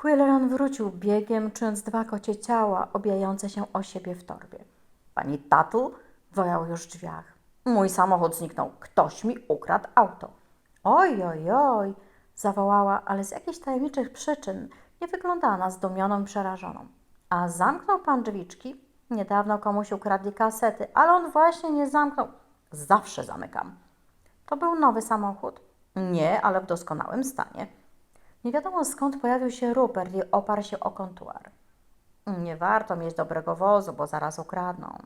Quilleran wrócił biegiem, czując dwa kocie ciała obijające się o siebie w torbie. Pani Tatu wołał już w drzwiach. Mój samochód zniknął. Ktoś mi ukradł auto. Oj, oj, oj, zawołała, ale z jakichś tajemniczych przyczyn nie wyglądała na zdumioną i przerażoną. A zamknął pan drzwiczki? Niedawno komuś ukradli kasety, ale on właśnie nie zamknął. Zawsze zamykam. To był nowy samochód? Nie, ale w doskonałym stanie. Nie wiadomo skąd pojawił się Rupert i oparł się o kontuar. Nie warto mieć dobrego wozu, bo zaraz ukradną.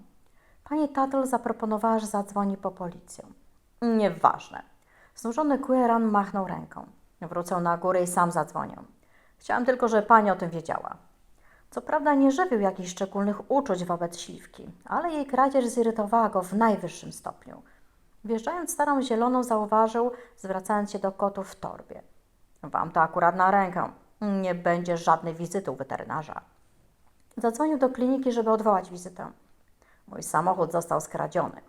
Pani Tuttle zaproponowała, że zadzwoni po policję. Nieważne. Znużony Queeran machnął ręką. Wrócę na górę i sam zadzwonię. Chciałam tylko, żeby pani o tym wiedziała. Co prawda nie żywił jakichś szczególnych uczuć wobec śliwki, ale jej kradzież zirytowała go w najwyższym stopniu. Wjeżdżając starą zieloną, zauważył, zwracając się do kotów w torbie. Wam to akurat na rękę. Nie będzie żadnej wizyty u weterynarza. Zadzwonił do kliniki, żeby odwołać wizytę. Mój samochód został skradziony.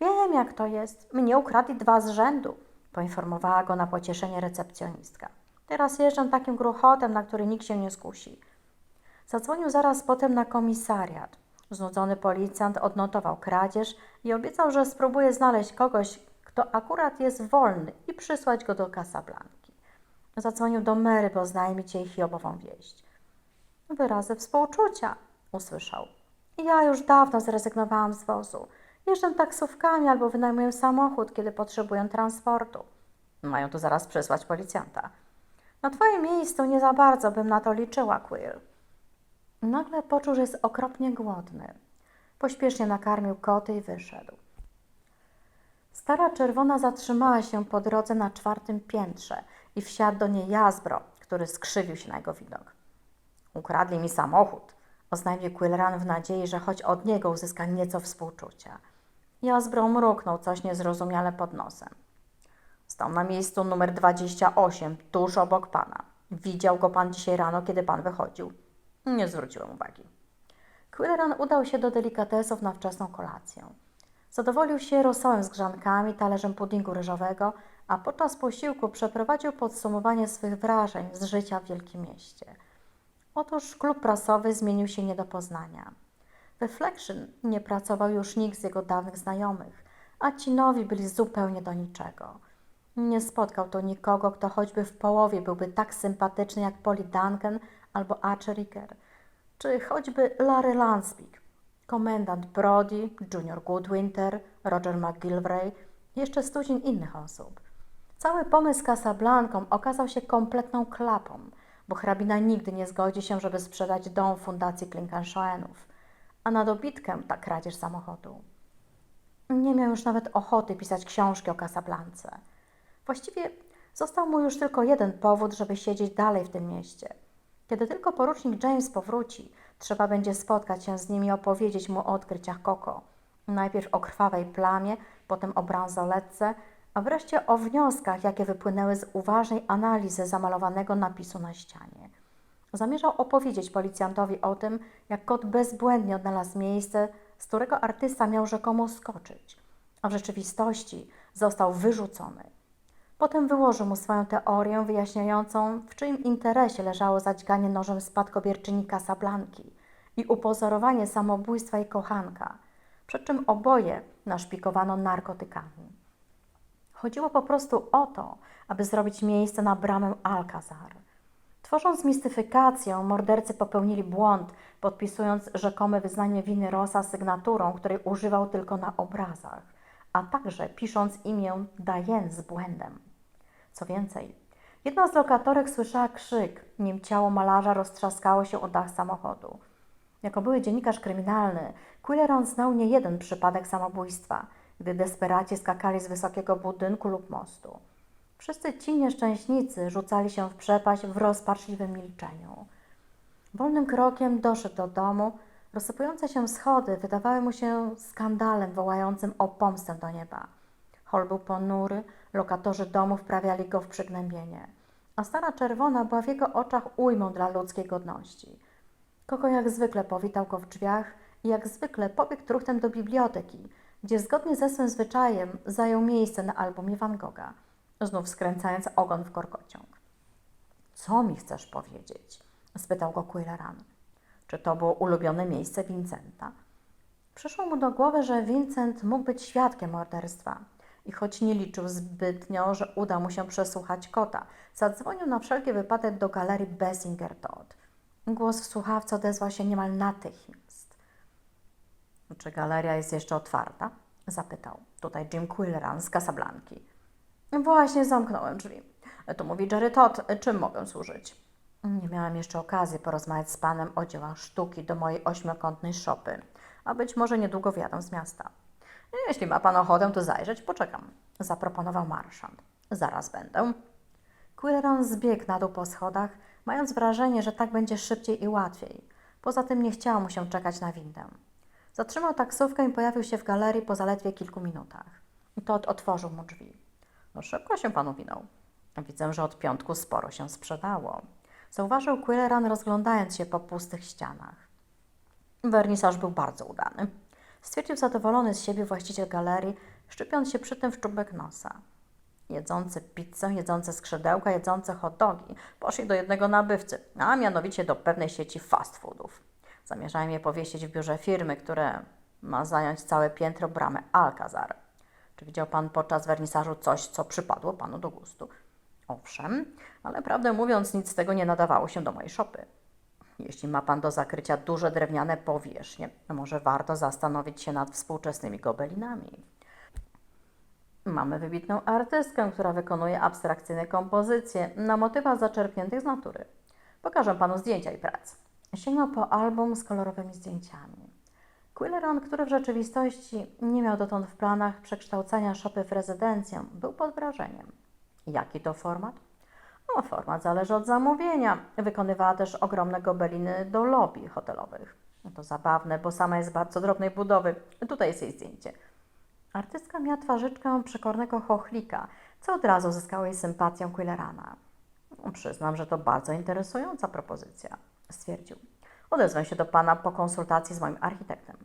Wiem, jak to jest. Mnie ukradli dwa z rzędu, poinformowała go na pocieszenie recepcjonistka. Teraz jeżdżę takim gruchotem, na który nikt się nie skusi. Zadzwonił zaraz potem na komisariat. Znudzony policjant odnotował kradzież i obiecał, że spróbuje znaleźć kogoś, kto akurat jest wolny i przysłać go do Casablanki. Zadzwonił do Mary, by oznajmić jej hiobową wieść. Wyrazy współczucia, usłyszał. Ja już dawno zrezygnowałam z wozu. Jeżdżę taksówkami albo wynajmuję samochód, kiedy potrzebuję transportu. Mają tu zaraz przysłać policjanta. Na twoim miejscu nie za bardzo bym na to liczyła, Quill. Nagle poczuł, że jest okropnie głodny. Pośpiesznie nakarmił koty i wyszedł. Stara czerwona zatrzymała się po drodze na czwartym piętrze i wsiadł do niej Jazbro, który skrzywił się na jego widok. Ukradli mi samochód, oznajmił Quillran w nadziei, że choć od niego uzyska nieco współczucia. Jazbro mruknął coś niezrozumiale pod nosem. Stał na miejscu numer 28, tuż obok pana. Widział go pan dzisiaj rano, kiedy pan wychodził. Nie zwróciłem uwagi. Quilleran udał się do delikatesów na wczesną kolację. Zadowolił się rosołem z grzankami, talerzem puddingu ryżowego, a podczas posiłku przeprowadził podsumowanie swych wrażeń z życia w Wielkim Mieście. Otóż klub prasowy zmienił się nie do poznania. We Flexion nie pracował już nikt z jego dawnych znajomych, a ci nowi byli zupełnie do niczego. Nie spotkał tu nikogo, kto choćby w połowie byłby tak sympatyczny jak Polly Duncan albo Archer Ricker, czy choćby Larry Lanspeak, komendant Brody, Junior Goodwinter, Roger McGilvray jeszcze stuzin innych osób. Cały pomysł z Casablanką okazał się kompletną klapą, bo hrabina nigdy nie zgodzi się, żeby sprzedać dom Fundacji Klinkenscheinów, a na dobitkę ta kradzież samochodu. Nie miał już nawet ochoty pisać książki o Casablance. Właściwie został mu już tylko jeden powód, żeby siedzieć dalej w tym mieście. Kiedy tylko porucznik James powróci, trzeba będzie spotkać się z nim i opowiedzieć mu o odkryciach Koko. Najpierw o krwawej plamie, potem o bransoletce, a wreszcie o wnioskach, jakie wypłynęły z uważnej analizy zamalowanego napisu na ścianie. Zamierzał opowiedzieć policjantowi o tym, jak kot bezbłędnie odnalazł miejsce, z którego artysta miał rzekomo skoczyć, a w rzeczywistości został wyrzucony. Potem wyłożył mu swoją teorię wyjaśniającą, w czyim interesie leżało zadźganie nożem spadkobierczyni Casablanki i upozorowanie samobójstwa jej kochanka, przed czym oboje naszpikowano narkotykami. Chodziło po prostu o to, aby zrobić miejsce na bramę Alcazar. Tworząc mistyfikację, mordercy popełnili błąd, podpisując rzekome wyznanie winy Rosa sygnaturą, której używał tylko na obrazach, a także pisząc imię Diane z błędem. Co więcej, jedna z lokatorek słyszała krzyk, nim ciało malarza roztrzaskało się o dach samochodu. Jako były dziennikarz kryminalny, Quilleron znał nie jeden przypadek samobójstwa, gdy desperaci skakali z wysokiego budynku lub mostu. Wszyscy ci nieszczęśnicy rzucali się w przepaść w rozpaczliwym milczeniu. Wolnym krokiem doszedł do domu. Rozsypujące się schody wydawały mu się skandalem wołającym o pomstę do nieba. Hol był ponury, lokatorzy domu wprawiali go w przygnębienie, a stara czerwona była w jego oczach ujmą dla ludzkiej godności. Koko jak zwykle powitał go w drzwiach i jak zwykle pobiegł truchtem do biblioteki, gdzie zgodnie ze swym zwyczajem zajął miejsce na albumie Van Gogha, znów skręcając ogon w korkociąg. Co mi chcesz powiedzieć? spytał go Quilleran. Czy to było ulubione miejsce Vincenta? Przyszło mu do głowy, że Vincent mógł być świadkiem morderstwa. I choć nie liczył zbytnio, że uda mu się przesłuchać kota, zadzwonił na wszelki wypadek do galerii Bessinger Todd. Głos w słuchawce odezwał się niemal natychmiast. Czy galeria jest jeszcze otwarta? Zapytał. Tutaj Jim Quilleran z Casablanki. Właśnie zamknąłem drzwi. To mówi Jerry Todd. Czym mogę służyć? Nie miałam jeszcze okazji porozmawiać z panem o dziełach sztuki do mojej ośmiokątnej szopy, a być może niedługo wjadę z miasta. Jeśli ma pan ochotę, to zajrzeć, poczekam, zaproponował marszant. Zaraz będę. Quilleron zbiegł na dół po schodach, mając wrażenie, że tak będzie szybciej i łatwiej. Poza tym nie chciało mu się czekać na windę. Zatrzymał taksówkę i pojawił się w galerii po zaledwie kilku minutach. Todd otworzył mu drzwi. No szybko się panu winął. Widzę, że od piątku sporo się sprzedało. Zauważył Quilleran, rozglądając się po pustych ścianach. Wernisaż był bardzo udany. Stwierdził zadowolony z siebie właściciel galerii, szczypiąc się przy tym w czubek nosa. Jedzący pizzę, jedzące skrzydełka, jedzące hot dogi poszli do jednego nabywcy, a mianowicie do pewnej sieci fast foodów. Zamierzałem je powiesić w biurze firmy, które ma zająć całe piętro bramy Alcazar. Czy widział Pan podczas wernisażu coś, co przypadło Panu do gustu? Owszem, ale prawdę mówiąc, nic z tego nie nadawało się do mojej szopy. Jeśli ma Pan do zakrycia duże drewniane powierzchnie, może warto zastanowić się nad współczesnymi gobelinami. Mamy wybitną artystkę, która wykonuje abstrakcyjne kompozycje na motywach zaczerpniętych z natury. Pokażę Panu zdjęcia i prac. Sięgnął po album z kolorowymi zdjęciami. Quilleron, który w rzeczywistości nie miał dotąd w planach przekształcenia szopy w rezydencję, był pod wrażeniem. Jaki to format? No, format zależy od zamówienia. Wykonywała też ogromne gobeliny do lobby hotelowych. No to zabawne, bo sama jest bardzo drobnej budowy. Tutaj jest jej zdjęcie. Artystka miała twarzyczkę przekornego chochlika, co od razu zyskało jej sympatię Quillerana. No, Przyznam, że to bardzo interesująca propozycja, stwierdził. Odezwę się do pana po konsultacji z moim architektem.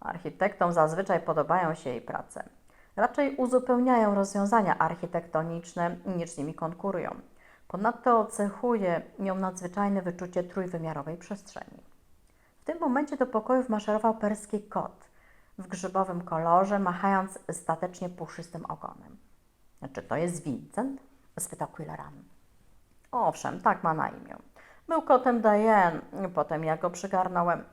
Architektom zazwyczaj podobają się jej prace. Raczej uzupełniają rozwiązania architektoniczne niż z nimi konkurują. Ponadto cechuje ją nadzwyczajne wyczucie trójwymiarowej przestrzeni. W tym momencie do pokoju wmaszerował perski kot w grzybowym kolorze, machając statecznie puszystym ogonem. Czy to jest Vincent? spytał Quilleran. Owszem, tak ma na imię. Był kotem Diane, potem ja go przygarnąłem.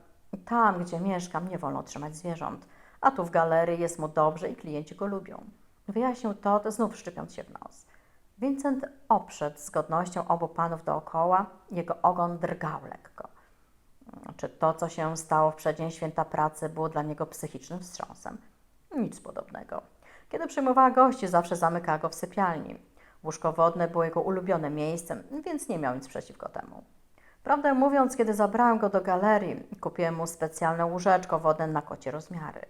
Tam, gdzie mieszkam, nie wolno trzymać zwierząt, a tu w galerii jest mu dobrze i klienci go lubią. Wyjaśnił Todd, znów szczypiąc się w nos. Vincent obszedł z godnością obu panów dookoła, jego ogon drgał lekko. Czy to, co się stało w przeddzień święta pracy, było dla niego psychicznym wstrząsem? Nic podobnego. Kiedy przyjmowała gości, zawsze zamykała go w sypialni. Łóżko wodne było jego ulubionym miejscem, więc nie miał nic przeciwko temu. Prawdę mówiąc, kiedy zabrałem go do galerii, kupiłem mu specjalne łóżeczko wodne na kocie rozmiary.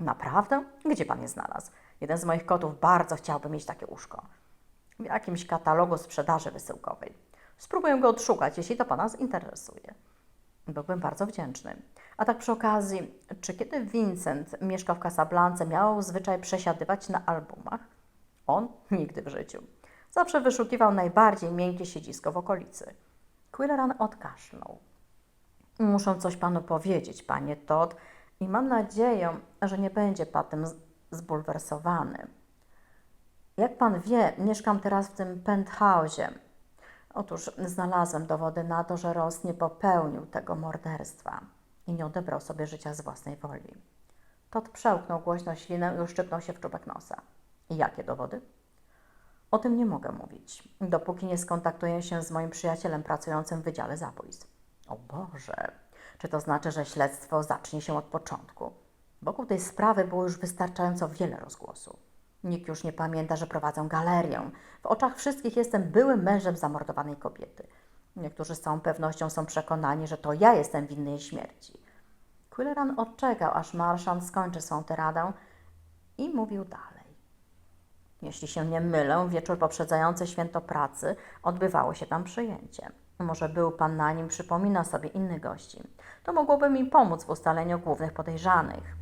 Naprawdę? Gdzie pan je znalazł? Jeden z moich kotów bardzo chciałby mieć takie łóżko. W jakimś katalogu sprzedaży wysyłkowej. Spróbuję go odszukać, jeśli to pana zinteresuje. Byłbym bardzo wdzięczny. A tak przy okazji, czy kiedy Vincent mieszkał w Casablance, miał zwyczaj przesiadywać na albumach? On? Nigdy w życiu. Zawsze wyszukiwał najbardziej miękkie siedzisko w okolicy. Quilleran odkaszlnął. Muszę coś panu powiedzieć, panie Todd, i mam nadzieję, że nie będzie pan tym zbulwersowany. Jak pan wie, mieszkam teraz w tym penthouse'ie. Otóż znalazłem dowody na to, że Ross nie popełnił tego morderstwa i nie odebrał sobie życia z własnej woli. Todd przełknął głośno ślinę i uszczypnął się w czubek nosa. Jakie dowody? O tym nie mogę mówić, dopóki nie skontaktuję się z moim przyjacielem pracującym w Wydziale Zabójstw. O Boże, czy to znaczy, że śledztwo zacznie się od początku? Wokół tej sprawy było już wystarczająco wiele rozgłosu. Nikt już nie pamięta, że prowadzę galerię. W oczach wszystkich jestem byłym mężem zamordowanej kobiety. Niektórzy z całą pewnością są przekonani, że to ja jestem winny jej śmierci. Quilleran odczekał, aż marszant skończy swą tyradę i mówił dalej. Jeśli się nie mylę, wieczór poprzedzający święto pracy odbywało się tam przyjęcie. Może był pan na nim, przypomina sobie innych gości. To mogłoby mi pomóc w ustaleniu głównych podejrzanych.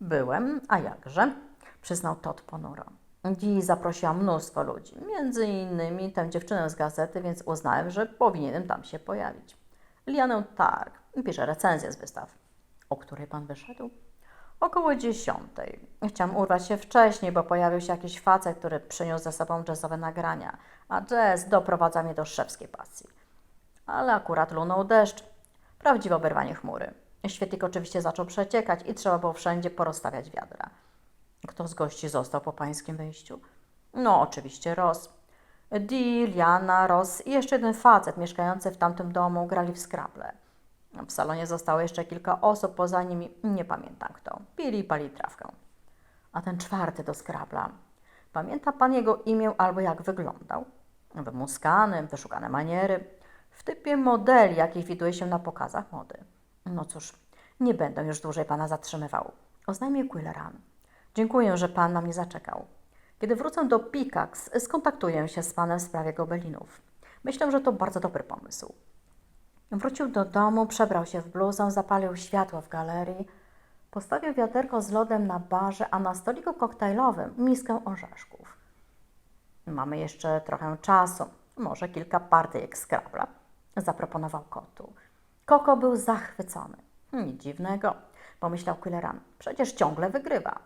Byłem, a jakże? Przyznał Todd ponuro. Dee zaprosiła mnóstwo ludzi, między innymi tę dziewczynę z gazety, więc uznałem, że powinienem tam się pojawić. Lianę Targ pisze recenzję z wystaw. O której pan wyszedł? Około dziesiątej. Chciałam urwać się wcześniej, bo pojawił się jakiś facet, który przyniósł ze sobą jazzowe nagrania, a jazz doprowadza mnie do szewskiej pasji. Ale akurat lunął deszcz. Prawdziwe oberwanie chmury. Świetlik oczywiście zaczął przeciekać i trzeba było wszędzie porozstawiać wiadra. Kto z gości został po pańskim wyjściu? No, oczywiście Ross. Dee, Liana, Ross i jeszcze jeden facet mieszkający w tamtym domu grali w skrable. W salonie zostało jeszcze kilka osób, poza nimi nie pamiętam kto. Pili i pali trawkę. A ten czwarty do skrabla. Pamięta pan jego imię albo jak wyglądał? Wymuskany, wyszukane maniery. W typie modeli, jakich widuje się na pokazach mody. No cóż, nie będę już dłużej pana zatrzymywał. Oznajmił Quilleran. Dziękuję, że pan na mnie zaczekał. Kiedy wrócę do Pikax, skontaktuję się z panem w sprawie gobelinów. Myślę, że to bardzo dobry pomysł. Wrócił do domu, przebrał się w bluzę, zapalił światło w galerii, postawił wiaderko z lodem na barze, a na stoliku koktajlowym miskę orzeszków. Mamy jeszcze trochę czasu, może kilka partyjek skrabla, zaproponował kotu. Koko był zachwycony. Nic dziwnego, pomyślał Quilleran, przecież ciągle wygrywa.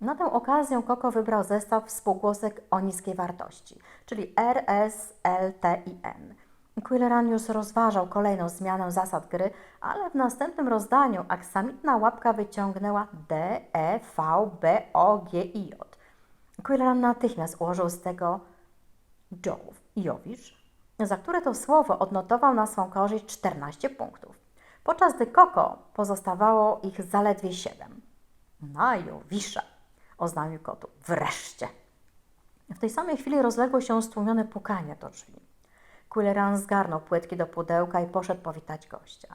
Na tę okazję Koko wybrał zestaw spółgłosek o niskiej wartości, czyli R, S, L, T i N. Quilleran już rozważał kolejną zmianę zasad gry, ale w następnym rozdaniu aksamitna łapka wyciągnęła D, E, V, B, O, G i J. Quilleran natychmiast ułożył z tego Jow, Jowisz, za które to słowo odnotował na swą korzyść 14 punktów, podczas gdy Koko pozostawało ich zaledwie 7. Na Jowisza, oznajmił kotu. Wreszcie! W tej samej chwili rozległo się stłumione pukanie do drzwi. Quilleran zgarnął płytki do pudełka i poszedł powitać gościa.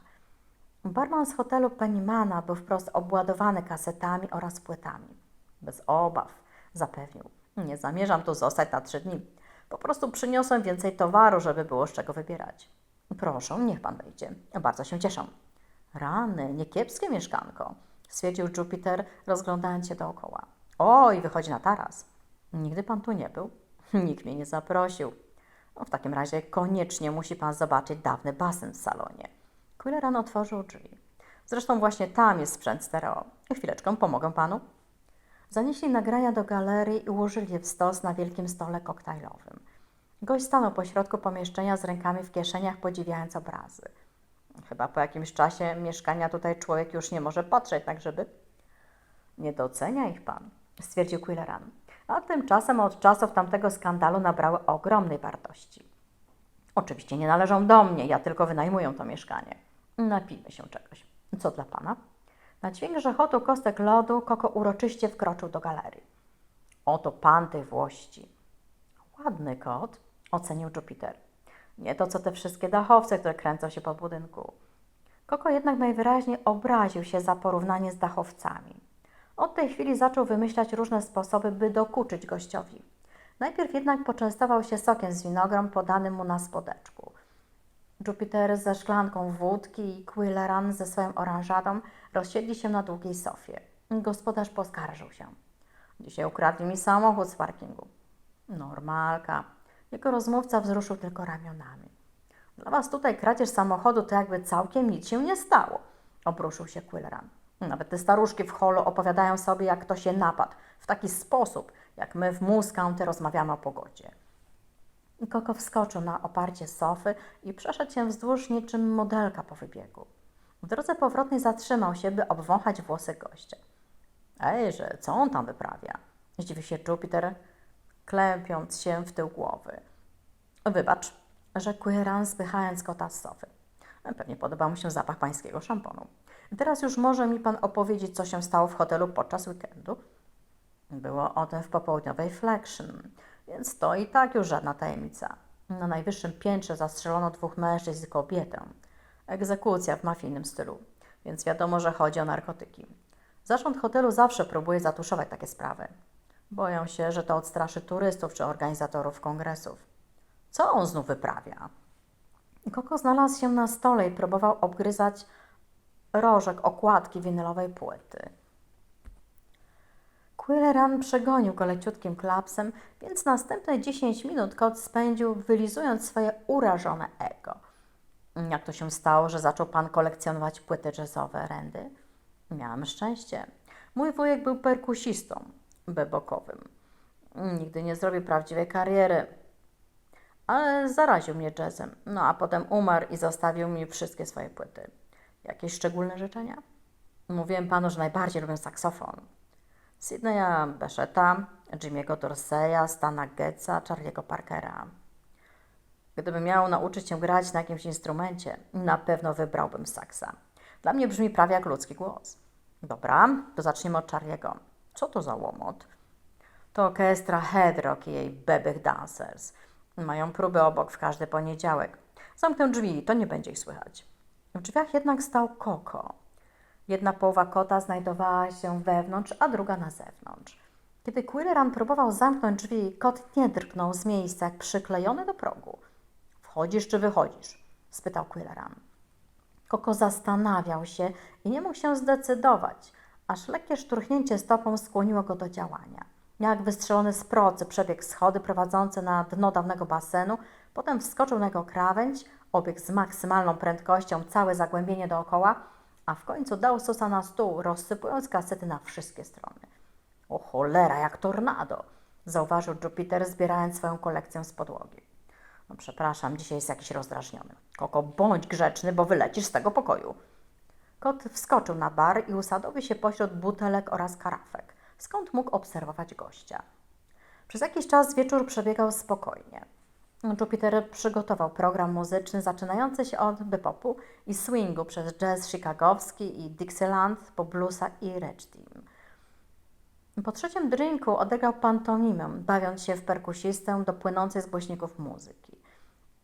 Barman z hotelu Pennymana był wprost obładowany kasetami oraz płytami. Bez obaw, zapewnił. Nie zamierzam tu zostać na trzy dni. Po prostu przyniosłem więcej towaru, żeby było z czego wybierać. Proszę, niech pan wejdzie. Bardzo się cieszę. Rany, niekiepskie mieszkanko, stwierdził Jupiter, rozglądając się dookoła. Oj, wychodzi na taras. Nigdy pan tu nie był? Nikt mnie nie zaprosił. No, w takim razie koniecznie musi pan zobaczyć dawny basen w salonie. Quilleran otworzył drzwi. Zresztą właśnie tam jest sprzęt stereo. Chwileczkę, pomogę panu. Zanieśli nagrania do galerii i ułożyli je w stos na wielkim stole koktajlowym. Gość stanął pośrodku pomieszczenia z rękami w kieszeniach, podziwiając obrazy. Chyba po jakimś czasie mieszkania tutaj człowiek już nie może patrzeć tak, żeby... Nie docenia ich pan, stwierdził Quilleran. A tymczasem od czasów tamtego skandalu nabrały ogromnej wartości. Oczywiście nie należą do mnie, ja tylko wynajmuję to mieszkanie. Napijmy się czegoś. Co dla pana? Na dźwięk grzechotu kostek lodu Koko uroczyście wkroczył do galerii. Oto pan tej włości. Ładny kot, ocenił Jupiter. Nie to, co te wszystkie dachowce, które kręcą się po budynku. Koko jednak najwyraźniej obraził się za porównanie z dachowcami. Od tej chwili zaczął wymyślać różne sposoby, by dokuczyć gościowi. Najpierw jednak poczęstował się sokiem z winogron podanym mu na spodeczku. Jupiter ze szklanką wódki i Quilleran ze swoją oranżadą rozsiedli się na długiej sofie. Gospodarz poskarżył się. Dzisiaj ukradli mi samochód z parkingu. Normalka. Jego rozmówca wzruszył tylko ramionami. Dla was tutaj kradzież samochodu to jakby całkiem nic się nie stało, obruszył się Quilleran. Nawet te staruszki w holu opowiadają sobie, jak ktoś je napadł, w taki sposób, jak my w Moose rozmawiamy o pogodzie. Koko wskoczył na oparcie sofy i przeszedł się wzdłuż niczym modelka po wybiegu. W drodze powrotnej zatrzymał się, by obwąchać włosy gościa. Ejże, co on tam wyprawia? Zdziwił się Jupiter, klepiąc się w tył głowy. Wybacz, rzekł Queran, spychając kota z sofy. Pewnie podoba mu się zapach pańskiego szamponu. Teraz już może mi pan opowiedzieć, co się stało w hotelu podczas weekendu? Było o tym w popołudniowej Flexion, więc to i tak już żadna tajemnica. Na najwyższym piętrze zastrzelono dwóch mężczyzn i kobietę. Egzekucja w mafijnym stylu, więc wiadomo, że chodzi o narkotyki. Zarząd hotelu zawsze próbuje zatuszować takie sprawy. Boją się, że to odstraszy turystów czy organizatorów kongresów. Co on znów wyprawia? Koko znalazł się na stole i próbował obgryzać rożek okładki winylowej płyty. Quilleran przegonił go leciutkim klapsem, więc następne 10 minut kot spędził wylizując swoje urażone ego. Jak to się stało, że zaczął pan kolekcjonować płyty jazzowe, Randy? Miałem szczęście. Mój wujek był perkusistą bebokowym. Nigdy nie zrobił prawdziwej kariery, ale zaraził mnie jazzem. No a potem umarł i zostawił mi wszystkie swoje płyty. Jakieś szczególne życzenia? Mówiłem panu, że najbardziej lubię saksofon. Sydneya Besheta, Jimmy'ego Dorseya, Stana Getza, Charlie'ego Parkera. Gdybym miał nauczyć się grać na jakimś instrumencie, na pewno wybrałbym saksa. Dla mnie brzmi prawie jak ludzki głos. Dobra, to zaczniemy od Charlie'ego. Co to za łomot? To orkiestra Head Rock i jej Bebych Dancers. Mają próby obok w każdy poniedziałek. Zamknę drzwi, to nie będzie ich słychać. W drzwiach jednak stał Koko. Jedna połowa kota znajdowała się wewnątrz, a druga na zewnątrz. Kiedy Quilleran próbował zamknąć drzwi, kot nie drgnął z miejsca, jak przyklejony do progu. Wchodzisz czy wychodzisz? spytał Quilleran. Koko zastanawiał się i nie mógł się zdecydować, aż lekkie szturchnięcie stopą skłoniło go do działania. Jak wystrzelony z procy przebiegł schody prowadzące na dno dawnego basenu, potem wskoczył na jego krawędź, obiegł z maksymalną prędkością całe zagłębienie dookoła, a w końcu dał sosa na stół, rozsypując kasety na wszystkie strony. O cholera, jak tornado! zauważył Jupiter, zbierając swoją kolekcję z podłogi. No przepraszam, dzisiaj jest jakiś rozdrażniony. Koko, bądź grzeczny, bo wylecisz z tego pokoju. Kot wskoczył na bar i usadowił się pośród butelek oraz karafek, skąd mógł obserwować gościa. Przez jakiś czas wieczór przebiegał spokojnie. Jupiter przygotował program muzyczny zaczynający się od bebopu i swingu przez jazz chicagowski i Dixieland po bluesa i ragtime. Po trzecim drinku odegrał pantomimę, bawiąc się w perkusistę do płynącej z głośników muzyki.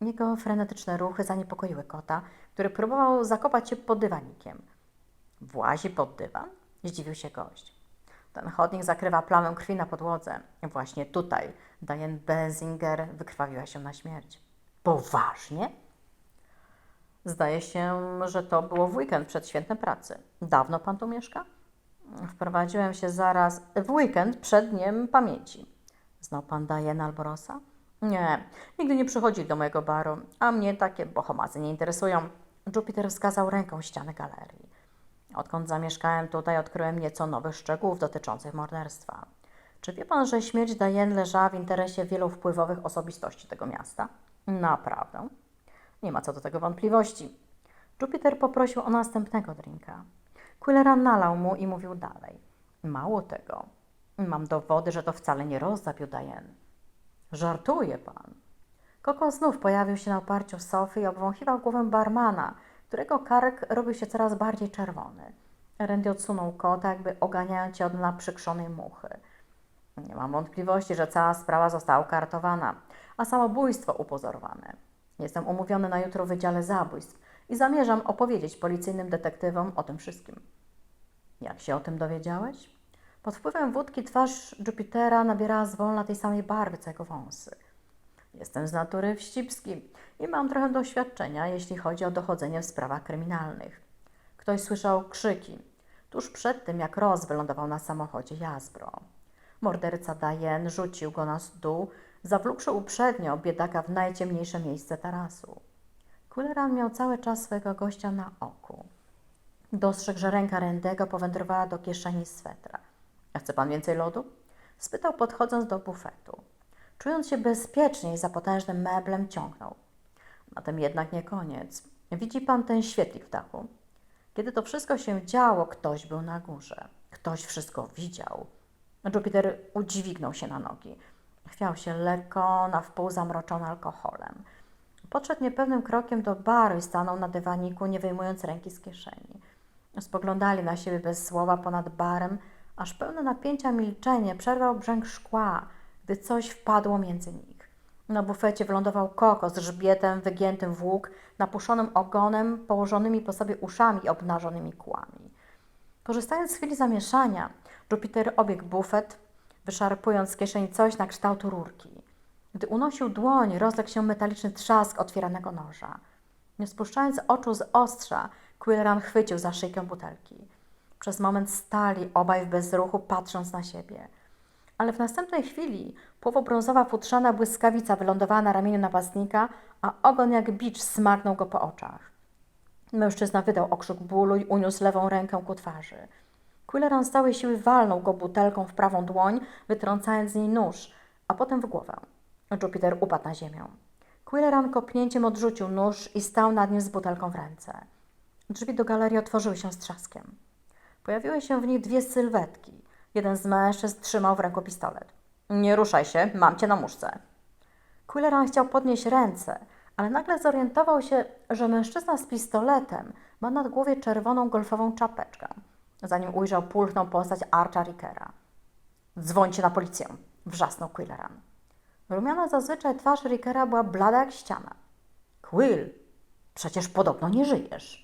Jego frenetyczne ruchy zaniepokoiły kota, który próbował zakopać się pod dywanikiem. Włazi pod dywan? Zdziwił się gość. Ten chodnik zakrywa plamę krwi na podłodze. Właśnie tutaj Diane Benzinger wykrwawiła się na śmierć. Poważnie? Zdaje się, że to było w weekend przed świętem pracy. Dawno pan tu mieszka? Wprowadziłem się zaraz w weekend przed Dniem Pamięci. Znał pan Diane Alborosa? Nie, nigdy nie przychodzi do mojego baru, a mnie takie bohomazy nie interesują. Jupiter wskazał ręką ścianę galerii. Odkąd zamieszkałem tutaj, odkryłem nieco nowych szczegółów dotyczących morderstwa. Czy wie pan, że śmierć Diane leżała w interesie wielu wpływowych osobistości tego miasta? Naprawdę? Nie ma co do tego wątpliwości. Jupiter poprosił o następnego drinka. Quilleran nalał mu i mówił dalej. Mało tego. Mam dowody, że to wcale nie Ross zabił Diane. Żartuje pan. Koko znów pojawił się na oparciu sofy i obwąchiwał głowę barmana, którego kark robił się coraz bardziej czerwony. Randy odsunął kota, jakby oganiając się od naprzykrzonej muchy. Nie mam wątpliwości, że cała sprawa została ukartowana, a samobójstwo upozorowane. Jestem umówiony na jutro w Wydziale Zabójstw i zamierzam opowiedzieć policyjnym detektywom o tym wszystkim. Jak się o tym dowiedziałeś? Pod wpływem wódki twarz Jupitera nabierała zwolna tej samej barwy co jego wąsy. Jestem z natury wścibski i mam trochę doświadczenia, jeśli chodzi o dochodzenie w sprawach kryminalnych. Ktoś słyszał krzyki tuż przed tym, jak Ross wylądował na samochodzie Jasbro. Morderca Diane rzucił go na dół, zawlókszy uprzednio biedaka w najciemniejsze miejsce tarasu. Kulleran miał cały czas swojego gościa na oku. Dostrzegł, że ręka Rendego powędrowała do kieszeni swetra. Chce pan więcej lodu? Spytał, podchodząc do bufetu. Czując się bezpieczniej za potężnym meblem, ciągnął. Na tym jednak nie koniec. Widzi pan ten świetlik w dachu? Kiedy to wszystko się działo, ktoś był na górze. Ktoś wszystko widział. Jupiter udźwignął się na nogi. Chwiał się lekko, na wpół zamroczony alkoholem. Podszedł niepewnym krokiem do baru i stanął na dywaniku, nie wyjmując ręki z kieszeni. Spoglądali na siebie bez słowa ponad barem, aż pełne napięcia milczenie przerwał brzęk szkła, gdy coś wpadło między nich. Na bufecie wylądował koko z grzbietem wygiętym w łuk, napuszonym ogonem, położonymi po sobie uszami i obnażonymi kłami. Korzystając z chwili zamieszania, Jupiter obiegł bufet, wyszarpując z kieszeni coś na kształt rurki. Gdy unosił dłoń, rozległ się metaliczny trzask otwieranego noża. Nie spuszczając oczu z ostrza, Quilleran chwycił za szyjkę butelki. Przez moment stali obaj w bezruchu, patrząc na siebie. Ale w następnej chwili płowo-brązowa futrzana błyskawica wylądowała na ramieniu napastnika, a ogon jak bicz smagnął go po oczach. Mężczyzna wydał okrzyk bólu i uniósł lewą rękę ku twarzy. Quilleran z całej siły walnął go butelką w prawą dłoń, wytrącając z niej nóż, a potem w głowę. Jupiter upadł na ziemię. Quilleran kopnięciem odrzucił nóż i stał nad nim z butelką w ręce. Drzwi do galerii otworzyły się z trzaskiem. Pojawiły się w nich dwie sylwetki. Jeden z mężczyzn trzymał w ręku pistolet. Nie ruszaj się, mam cię na muszce. Quilleran chciał podnieść ręce, ale nagle zorientował się, że mężczyzna z pistoletem ma na głowie czerwoną golfową czapeczkę. Zanim ujrzał pulchną postać Archa Rickera. Dzwońcie na policję, wrzasnął Quilleran. Rumiana zazwyczaj twarz Rickera była blada jak ściana. Quill, przecież podobno nie żyjesz.